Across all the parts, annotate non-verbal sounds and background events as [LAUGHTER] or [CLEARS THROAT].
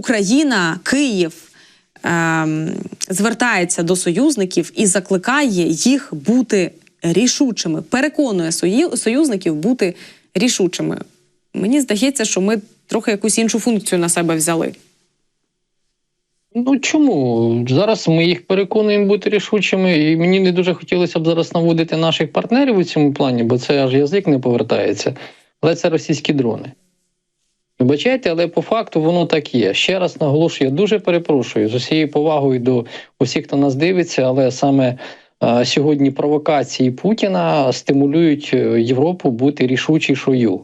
Україна, Київ ем, звертається до союзників і закликає їх бути рішучими, переконує союзників бути рішучими. Мені здається, що ми трохи якусь іншу функцію на себе взяли. Ну чому зараз ми їх переконуємо бути рішучими, і мені не дуже хотілося б зараз наводити наших партнерів у цьому плані, бо це аж язик не повертається. Але це російські дрони. Вибачайте, але по факту воно так є. Ще раз наголошую, я дуже перепрошую з усією повагою до усіх, хто нас дивиться, але саме е, сьогодні провокації Путіна стимулюють е, Європу бути рішучішою.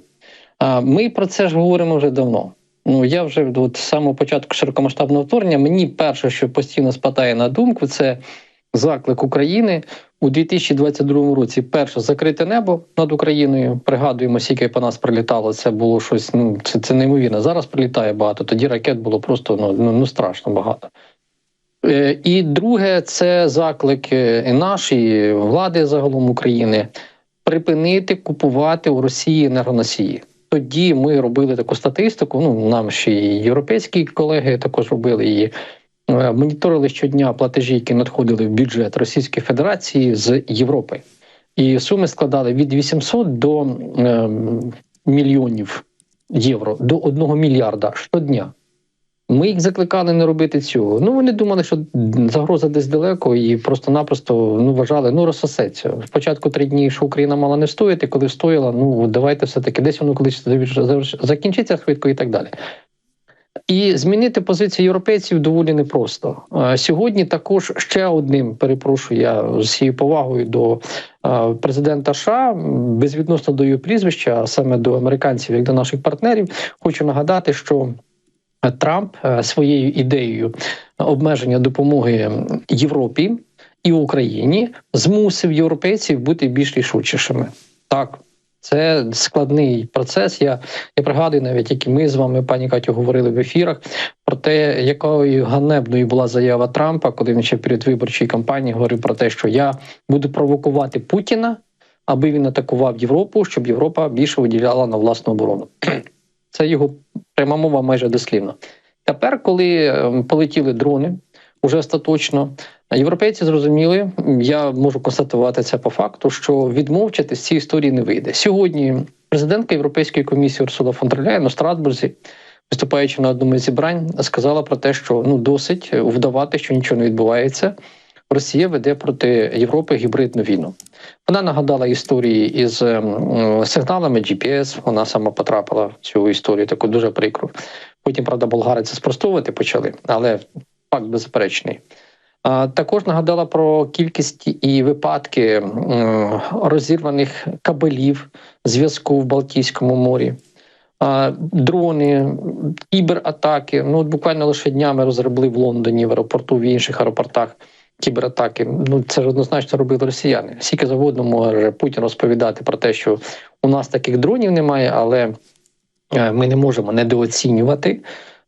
А ми про це ж говоримо вже давно. Ну я вже от з самого початку широкомасштабного вторгнення. Мені перше, що постійно спадає на думку, це заклик України у 2022 році. Перше закрите небо над Україною. Пригадуємо, скільки по нас прилітало. Це було щось. Ну це, це неймовірно. Зараз прилітає багато. Тоді ракет було просто ну, ну, ну страшно багато. Е, І друге, це заклик е, і наш, влади загалом України припинити купувати у Росії енергоносії. Тоді ми робили таку статистику. Ну нам ще і європейські колеги також робили її. Е, Моніторили щодня платежі, які надходили в бюджет Російської Федерації з Європи, і суми складали від 800 до е, мільйонів євро до 1 мільярда щодня. Ми їх закликали не робити цього. Ну вони думали, що загроза десь далеко, і просто-напросто ну вважали, ну розсосеться. Спочатку три дні, що Україна мала не встояти, коли встояла, ну давайте все таки десь воно колись закінчиться швидко і так далі. І змінити позицію європейців доволі непросто. Сьогодні також ще одним перепрошую я з усією повагою до президента США, безвідносно до його прізвища, а саме до американців, як до наших партнерів, хочу нагадати, що Трамп е, своєю ідеєю обмеження допомоги Європі і Україні змусив європейців бути більш рішучішими. Так, це складний процес. Я, я пригадую навіть, як ми з вами, пані Катю, говорили в ефірах про те, якою ганебною була заява Трампа, коли він ще перед виборчої кампанії говорив про те, що я буду провокувати Путіна, аби він атакував Європу, щоб Європа більше виділяла на власну оборону. [CLEARS THROAT] Це його пряма мова майже дослівно. Тепер, коли е, полетіли дрони, уже остаточно, європейці зрозуміли, я можу констатувати це по факту, що відмовчати з цієї історії не вийде. Сьогодні президентка Європейської комісії Урсула фон дер Ляєн у Страсбурзі, виступаючи на одному із зібрань, сказала про те, що ну досить вдавати, що нічого не відбувається. Росія веде проти Європи гібридну війну. Вона нагадала історії із ем, сигналами GPS, Вона сама потрапила в цю історію, таку дуже прикру. Потім, правда, болгари це спростовувати почали, але факт беззаперечний. Також нагадала про кількість і випадки розірваних кабелів зв'язку в Балтійському морі. Дрони, кібератаки. Ну, от буквально лише днями розробили в Лондоні, в аеропорту, в інших аеропортах кібератаки. Ну це ж однозначно робили росіяни. Скільки завгодно може Путін розповідати про те, що у нас таких дронів немає, але е, ми не можемо недооцінювати.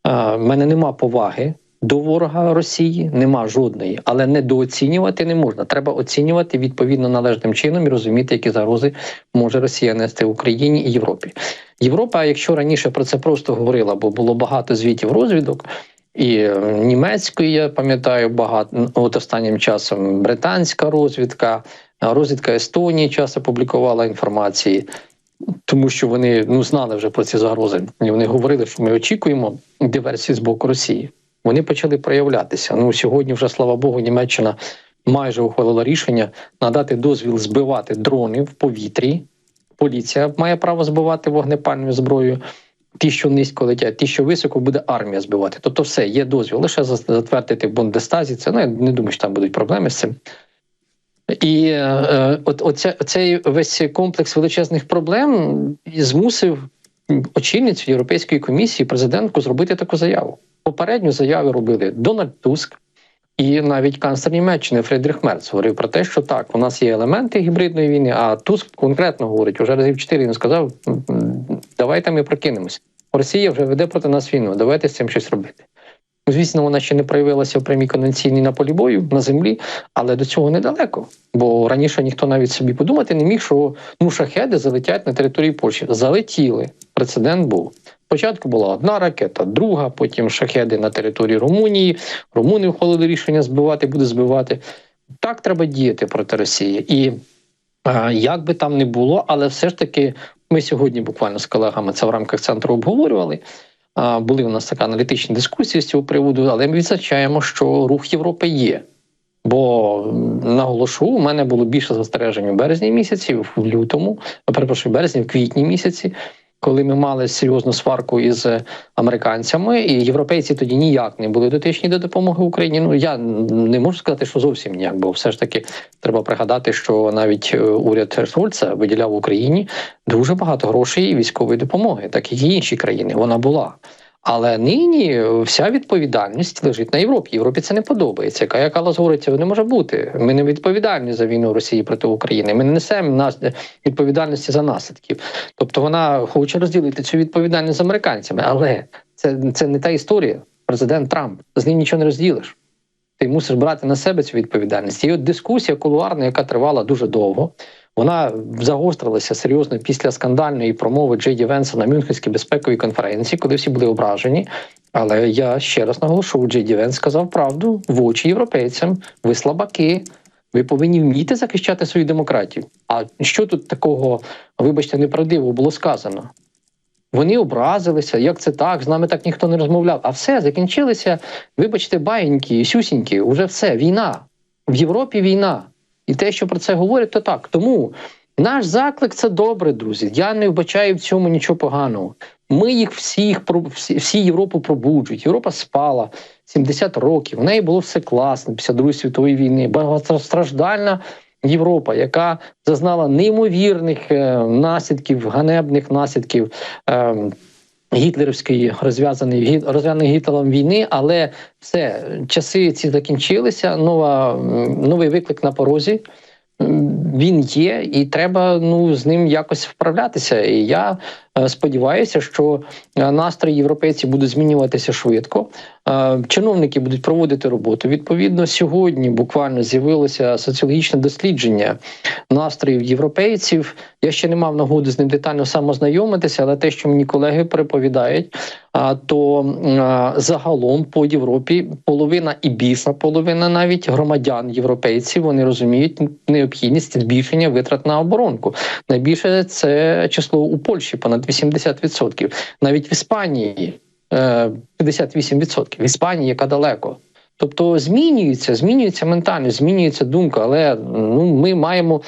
В мене нема поваги. До ворога Росії нема жодної, але недооцінювати не можна. Треба оцінювати відповідно належним чином і розуміти, які загрози може Росія нести Україні і Європі. Європа, якщо раніше про це просто говорила, бо було багато звітів розвідок, і е, німецької я пам'ятаю багато от останнім часом британська розвідка, розвідка Естонії часто публікувала інформації, тому що вони ну знали вже про ці загрози. І вони говорили, що ми очікуємо диверсії з боку Росії. Вони почали проявлятися. Ну сьогодні, вже слава Богу, Німеччина майже ухвалила рішення надати дозвіл збивати дрони в повітрі. Поліція має право збивати вогнепальною зброєю. Ті, що низько летять, ті, що високо, буде армія збивати. Тобто, все є дозвіл. Лише затвердити в Бундестазі. Це ну, я не думаю, що там будуть проблеми з цим. І е, от цей весь комплекс величезних проблем змусив очільницю Європейської комісії, президентку, зробити таку заяву. Попередню заяву робили Дональд Туск і навіть канцлер Німеччини Фредріх Мерц говорив про те, що так, у нас є елементи гібридної війни, а Туск конкретно говорить, уже разів чотири він сказав: «М, м, давайте ми прокинемось. Росія вже веде проти нас війну, давайте з цим щось робити. Звісно, вона ще не проявилася в прямій конвенційній на полі бою на землі, але до цього недалеко. Бо раніше ніхто навіть собі подумати не міг, що ну шахеди залетять на території Польщі. Залетіли. Прецедент був. Спочатку була одна ракета, друга, потім шахеди на території Румунії. Румуни ухвалили рішення збивати, буде збивати. Так треба діяти проти Росії. І а, як би там не було, але все ж таки ми сьогодні буквально з колегами це в рамках центру обговорювали. А, Були у нас така аналітичні дискусії з цього приводу, але ми відзначаємо, що рух Європи є. Бо наголошу, у мене було більше застережень у березні місяці, в лютому, перепрошую, березні, в квітні місяці, коли ми мали серйозну сварку із американцями, і європейці тоді ніяк не були дотичні до допомоги Україні. Ну я не можу сказати, що зовсім ніяк, бо все ж таки треба пригадати, що навіть е, уряд Шольца виділяв Україні дуже багато грошей і військової допомоги, так і інші країни. Вона була. Але нині вся відповідальність лежить на Європі. Європі це не подобається. Яка яка говорить, не може бути. Ми не відповідальні за війну Росії проти України. Ми не несемо нас відповідальності за наслідків. Тобто вона хоче розділити цю відповідальність з американцями, але це, це не та історія. Президент Трамп з ним нічого не розділиш. Ти мусиш брати на себе цю відповідальність. І от дискусія кулуарна, яка тривала дуже довго, вона загострилася серйозно після скандальної промови Джей Ді Венса на Мюнхенській безпековій конференції, коли всі були ображені. Але я ще раз наголошу, Джей Ді Венс сказав правду в очі європейцям. Ви слабаки. Ви повинні вміти захищати свою демократію. А що тут такого, вибачте, неправдивого було сказано? Вони образилися, як це так, з нами так ніхто не розмовляв. А все, закінчилися, вибачте, баєнькі, сюсінькі, уже все, війна. В Європі війна. І те, що про це говорять, то так. Тому наш заклик це добре, друзі. Я не вбачаю в цьому нічого поганого. Ми їх всіх всі, Європу пробуджують. Європа спала 70 років. В неї було все класно після Другої світової війни. Багатостраждальна Європа, яка зазнала неймовірних е, наслідків, ганебних наслідків. Гітлерівської розв'язаної розв'язаної Гітлером війни, але все часи ці закінчилися. Нова новий виклик на порозі. Він є, і треба ну з ним якось вправлятися. І я е, сподіваюся, що настрої європейців будуть змінюватися швидко. Чиновники будуть проводити роботу. Відповідно, сьогодні буквально з'явилося соціологічне дослідження настроїв європейців. Я ще не мав нагоди з ним детально самознайомитися, але те, що мені колеги переповідають, то загалом по Європі половина і більша половина навіть громадян європейців вони розуміють необхідність збільшення витрат на оборонку. Найбільше це число у Польщі понад 80%. Навіть в Іспанії 58%. В Іспанії, яка далеко. Тобто змінюється, змінюється ментальність, змінюється думка, але ну ми маємо.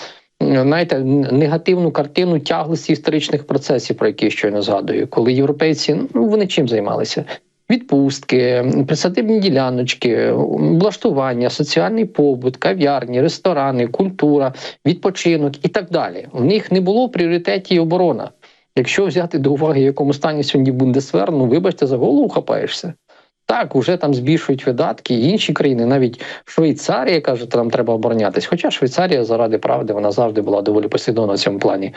Знаєте, негативну картину тяглості історичних процесів, про які я щойно згадую, коли європейці ну вони чим займалися? Відпустки, присадибні діляночки, влаштування, соціальний побут, кав'ярні, ресторани, культура, відпочинок і так далі. У них не було в пріоритеті оборона. Якщо взяти до уваги, в якому стані сьогодні Бундесвер, ну вибачте, за голову хапаєшся. Так, уже там збільшують видатки, інші країни, навіть Швейцарія каже, що там треба оборонятись. Хоча Швейцарія заради правди вона завжди була доволі послідовна в цьому плані.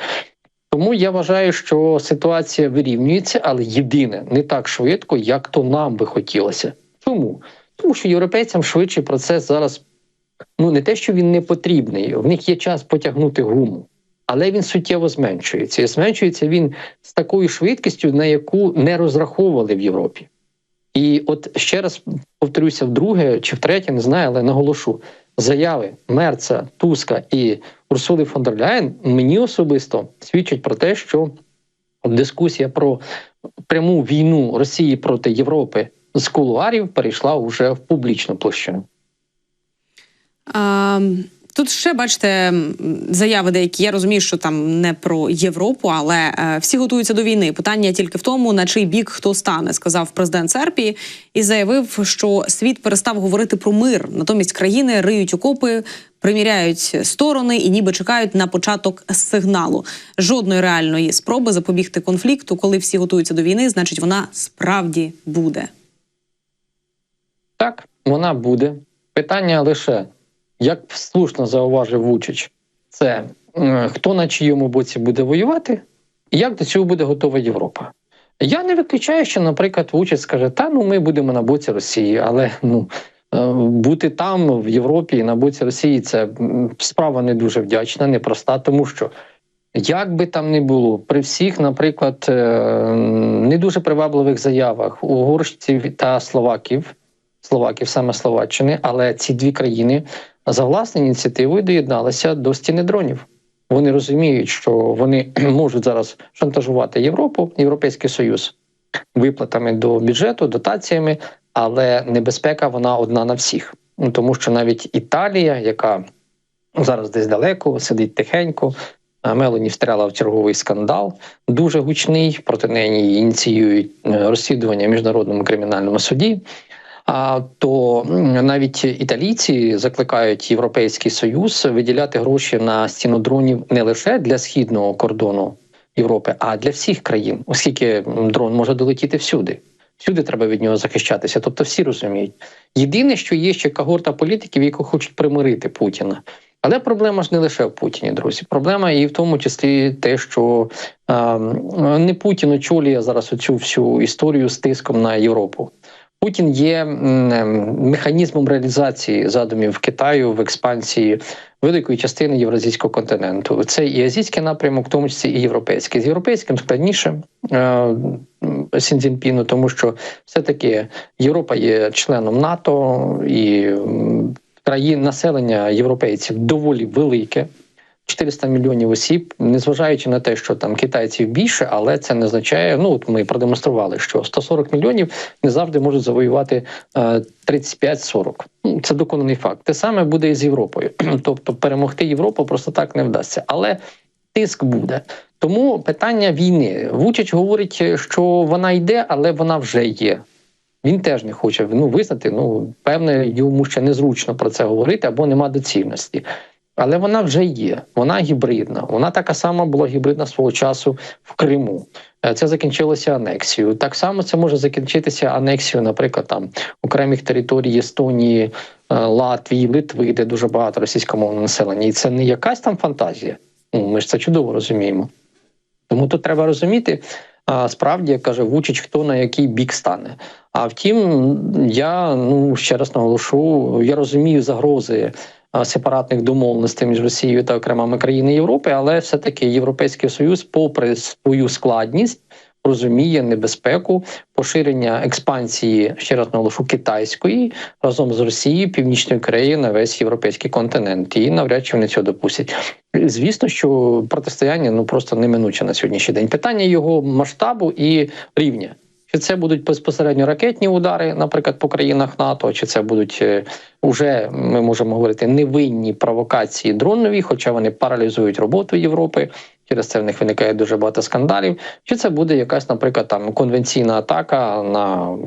Тому я вважаю, що ситуація вирівнюється, але єдине не так швидко, як то нам би хотілося. Чому? Тому що європейцям швидший процес зараз ну не те, що він не потрібний, в них є час потягнути гуму, але він суттєво зменшується. І зменшується він з такою швидкістю, на яку не розраховували в Європі. І от ще раз повторюся вдруге чи втретє, не знаю, але наголошу заяви Мерца, Туска і Урсули фон дер Ляєн мені особисто свідчать про те, що дискусія про пряму війну Росії проти Європи з кулуарів перейшла вже в публічну площину. Тут ще бачите заяви деякі. Я розумію, що там не про Європу, але е, всі готуються до війни. Питання тільки в тому, на чий бік хто стане, сказав президент Сербії і заявив, що світ перестав говорити про мир. Натомість країни риють окопи, приміряють сторони і ніби чекають на початок сигналу. Жодної реальної спроби запобігти конфлікту, коли всі готуються до війни, значить вона справді буде. Так, вона буде. Питання лише, як слушно зауважив Вучич, це е, хто на чиєму боці буде воювати, і як до цього буде готова Європа. Я не виключаю, що, наприклад, Вучич скаже, та ну ми будемо на боці Росії, але ну. е, Бути там, в Європі, на боці Росії, це справа не дуже вдячна, непроста, тому що Як би там не було, при всіх, наприклад, е, не дуже привабливих заявах угорщиків та словаків, словаків саме Словаччини, але ці дві країни за власною ініціативою доєдналися до стіни дронів. Вони розуміють, що вони [CLEARS THROAT] можуть зараз шантажувати Європу, Європейський Союз виплатами до бюджету, дотаціями, але небезпека вона одна на всіх. Ну, Тому що навіть Італія, яка зараз десь далеко, сидить тихенько, Мелоні встряла в черговий скандал, дуже гучний. Проти неї ініціюють е, розслідування в міжнародному кримінальному суді. То навіть італійці закликають Європейський Союз виділяти гроші на стіну дронів не лише для східного кордону Європи, а для всіх країн, оскільки дрон може долетіти всюди. Всюди треба від нього захищатися. Тобто всі розуміють. Єдине, що є ще когорта політиків, які хочуть примирити Путіна. Але проблема ж не лише в Путіні, друзі. Проблема і в тому числі те, що е, не Путін очолює зараз оцю всю історію з тиском на Європу. Путін є механізмом реалізації задумів Китаю в експансії великої частини євразійського континенту. Це і азійський напрямок, в тому числі і європейський. З європейським складніше е, Сінзінпіну, тому що все-таки Європа є членом НАТО і країн населення європейців доволі велике. 400 мільйонів осіб, незважаючи на те, що там китайців більше, але це не означає. Ну от ми продемонстрували, що 140 мільйонів не завжди можуть завоювати е, 35-40. Ну, Це доконаний факт. Те саме буде і з Європою. [CLEARS THROAT] Тобто перемогти Європу просто так не вдасться. Але тиск буде. Тому питання війни. Вучич говорить, що вона йде, але вона вже є. Він теж не хоче ну, визнати. Ну, певне, йому ще незручно про це говорити або нема доцільності. Але вона вже є, вона гібридна. Вона така сама була гібридна свого часу в Криму. Е, Це закінчилося анексією. Так само це може закінчитися анексією, наприклад, там окремих територій Естонії, е, Латвії, Литви, де дуже багато російськомовного населення. І це не якась там фантазія. Ну, ми ж це чудово розуміємо. Тому тут треба розуміти, справді, як каже Вучич, хто на який бік стане. А втім, я ну ще раз наголошу, я розумію загрози сепаратних домовленостей між Росією та окремими країнами Європи, але все-таки Європейський Союз, попри свою складність, розуміє небезпеку поширення експансії, ще раз наголошу, китайської разом з Росією, Північною Кореєю на весь європейський континент. І навряд чи вони цього допустять. Звісно, що протистояння ну просто неминуче на сьогоднішній день. Питання його масштабу і рівня. Чи це будуть безпосередньо ракетні удари, наприклад, по країнах НАТО, чи це будуть е, уже ми можемо говорити невинні провокації дронові, хоча вони паралізують роботу Європи. Через це в них виникає дуже багато скандалів. Чи це буде якась, наприклад, там конвенційна атака на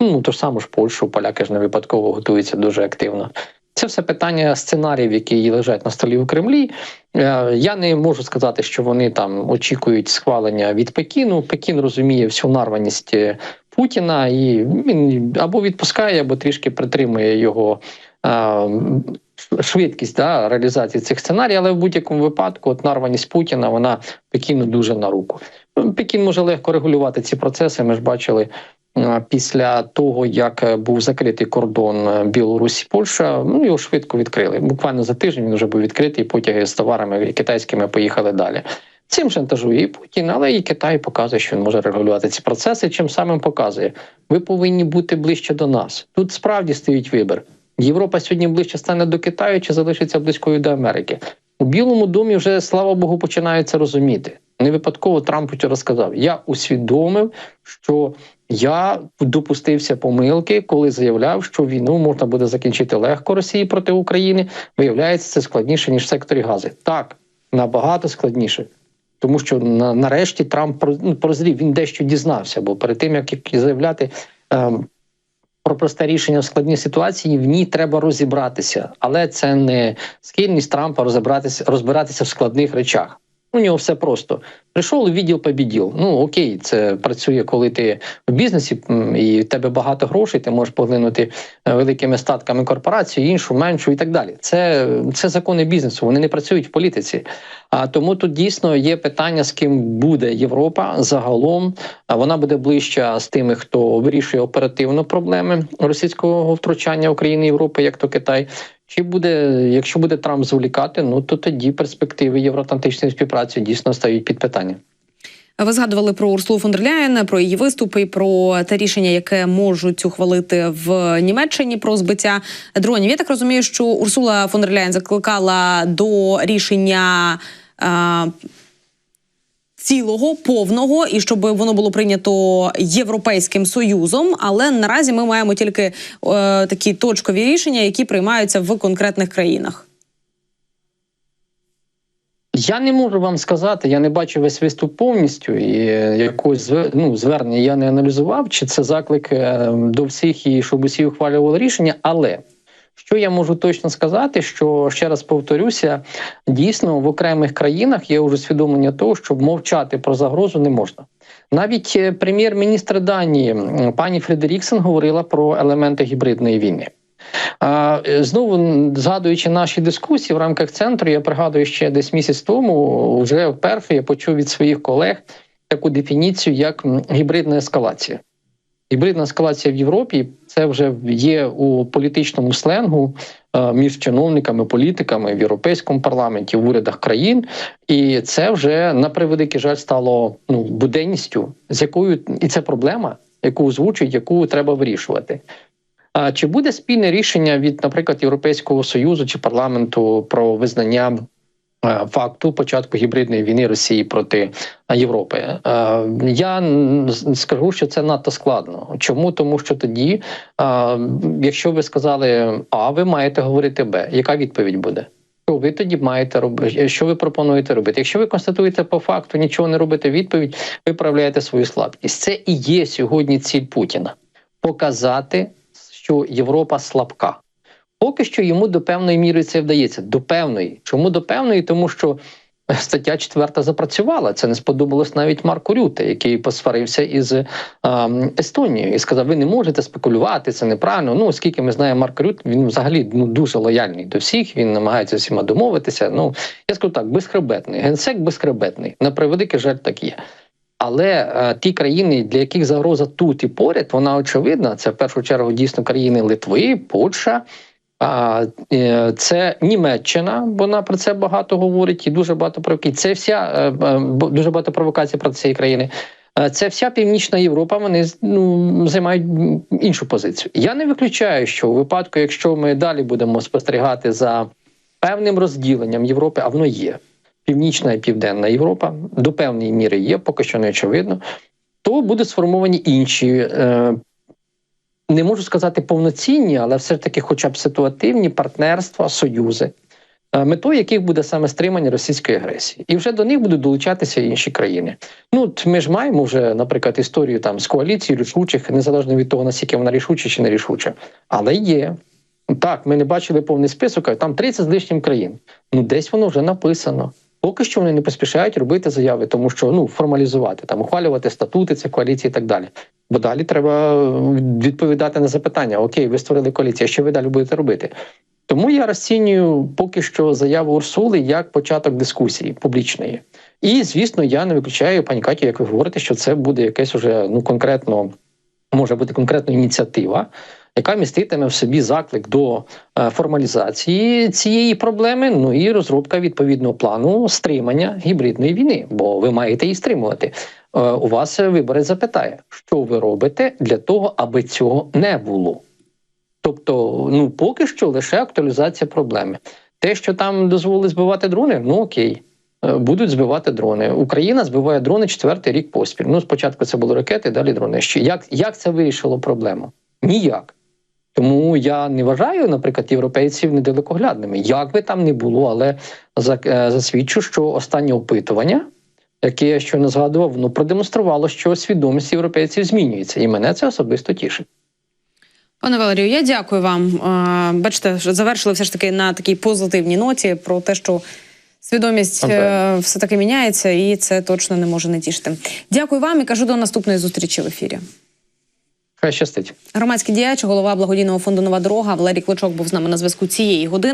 ну ту ж саму ж Польщу? Поляки ж не випадково готуються дуже активно. Це все питання сценаріїв, які лежать на столі у Кремлі. Е, Я не можу сказати, що вони там очікують схвалення від Пекіну. Пекін розуміє всю нарваність е, Путіна і він або відпускає, або трішки притримує його е, швидкість да, реалізації цих сценаріїв. Але в будь-якому випадку, от нарваність Путіна, вона Пекіну дуже на руку. Пекін може легко регулювати ці процеси. Ми ж бачили. Після того, як е, був закритий кордон е, Білорусі, Польща, ну його швидко відкрили. Буквально за тиждень він вже був відкритий. Потяги з товарами китайськими поїхали далі. Цим шантажує і Путін, але і Китай показує, що він може регулювати ці процеси. Чим самим показує, ви повинні бути ближче до нас. Тут справді стоїть вибір. Європа сьогодні ближче стане до Китаю чи залишиться близькою до Америки. У Білому домі вже слава Богу починають це розуміти. Не випадково Трамп вчора сказав: я усвідомив, що я допустився помилки, коли заявляв, що війну можна буде закінчити легко Росії проти України. Виявляється, це складніше ніж в секторі гази. Так набагато складніше. Тому що на, нарешті Трамп ну, прозрів, він дещо дізнався, бо перед тим як заявляти ем, про просте рішення в складній ситуації, в ній треба розібратися. Але це не схильність Трампа розібратися, розбиратися в складних речах. У нього все просто. Прийшов у відділ побіділ. Ну окей, це працює, коли ти в бізнесі і в тебе багато грошей, ти можеш поглинути е, великими статками корпорацію, іншу, меншу і так далі. Це, це закони бізнесу, вони не працюють в політиці. А тому тут дійсно є питання, з ким буде Європа загалом. А вона буде ближча з тими, хто вирішує оперативно проблеми російського втручання України Європи, як то Китай. Чи буде, якщо буде Трамп зволікати, ну то тоді перспективи євроатлантичної співпраці дійсно стають під питання. Ви згадували про Урсулу фон дер Ляєн, про її виступи, і про те рішення, яке можуть ухвалити в Німеччині про збиття дронів. Я так розумію, що Урсула фон дер Ляєн закликала до рішення. Цілого повного і щоб воно було прийнято європейським союзом, але наразі ми маємо тільки е, такі точкові рішення, які приймаються в конкретних країнах. Я не можу вам сказати, я не бачу весь виступ повністю і е, якогось ну, звернення я не аналізував, чи це заклик е, до всіх і щоб усі ухвалювали рішення. Але що я можу точно сказати, що ще раз повторюся, дійсно в окремих країнах є уже свідомлення того, що мовчати про загрозу не можна. Навіть е, прем'єр-міністр Данії пані Фредеріксен говорила про елементи гібридної війни. Е, Знову згадуючи наші дискусії в рамках центру, я пригадую ще десь місяць тому, вже вперше я почув від своїх колег таку дефініцію, як гібридна ескалація. Гібридна ескалація в Європі це вже є у політичному сленгу е, між чиновниками, політиками в європейському парламенті, в урядах країн, і це вже на превеликий жаль стало ну буденністю, з якою і це проблема, яку озвучують, яку треба вирішувати. А чи буде спільне рішення від, наприклад, Європейського союзу чи парламенту про визнання факту початку гібридної війни Росії проти е, Європи? Е, Я скажу, що це надто складно. Чому? Тому що тоді, е, якщо ви сказали А, ви маєте говорити Б. Яка відповідь буде? Що ви тоді маєте робити? Що ви пропонуєте робити? Якщо ви констатуєте по факту, нічого не робите відповідь, ви проявляєте свою слабкість. Це і є сьогодні ціль Путіна показати, що Європа слабка. Поки що йому до певної міри це вдається. До певної. Чому до певної? Тому що стаття 4 запрацювала. Це не сподобалось навіть Марку Рюте, який посварився із Естонією і сказав: ви не можете спекулювати, це неправильно. Ну, оскільки ми знаємо Марк Рют, він взагалі ну дуже лояльний до всіх. Він намагається всіма домовитися. Ну я скажу так, безхребетний. Генсек безхребетний. На превеликий жаль, так є. Але е, ті країни, для яких загроза тут і поряд, вона очевидна. Це в першу чергу дійсно країни Литви, Польща. А е, це Німеччина, вона про це багато говорить і дуже багато провокацій. Це вся е, е, дуже багато провокацій проти цієї країни. Це вся північна Європа. Вони ну, займають іншу позицію. Я не виключаю, що у випадку, якщо ми далі будемо спостерігати за певним розділенням Європи, а воно є північна і південна Європа до певної міри є, поки що не очевидно, то будуть сформовані інші. Е, не можу сказати повноцінні, але все ж таки, хоча б ситуативні партнерства, союзи, е, метою яких буде саме стримання російської агресії, і вже до них будуть долучатися інші країни. Ну ми ж маємо вже, наприклад, історію там з коаліцією рішучих, незалежно від того, наскільки вона рішуча чи не рішуча, але є. Так, ми не бачили повний список, там 30 з лишнім країн. Ну, десь воно вже написано. Поки що вони не поспішають робити заяви, тому що ну формалізувати там, ухвалювати статути, це коаліції і так далі. Бо далі треба відповідати на запитання: Окей, ви створили коаліцію, що ви далі будете робити? Тому я розцінюю поки що заяву Урсули як початок дискусії публічної. І звісно, я не виключаю пані Каті, як ви говорите, що це буде якесь уже ну конкретно може бути конкретна ініціатива, яка міститиме в собі заклик до е, формалізації цієї проблеми, ну і розробка відповідного плану стримання гібридної війни, бо ви маєте її стримувати. Е, У вас виборець запитає, що ви робите для того, аби цього не було. Тобто, ну поки що лише актуалізація проблеми. Те, що там дозволили збивати дрони, ну окей. е, Будуть збивати дрони. Україна збиває дрони четвертий рік поспіль. Ну, спочатку це були ракети, далі дрони. Ще як, як це вирішило проблему? Ніяк. Тому я не вважаю, наприклад, європейців недалекоглядними. Як би там не було, але е, засвідчу, що останнє опитування, яке я щойно згадував, воно продемонструвало, що свідомість європейців змінюється, і мене це особисто тішить. Пане Валерію, я дякую вам. Бачите, завершили все ж таки на такій позитивній ноті про те, що свідомість е, все таки міняється, і це точно не може не тішити. Дякую вам і кажу до наступної зустрічі в ефірі. Хай щастить. Громадський діяч, голова благодійного фонду Нова дорога Валерій Кличок був з нами на зв'язку цієї години.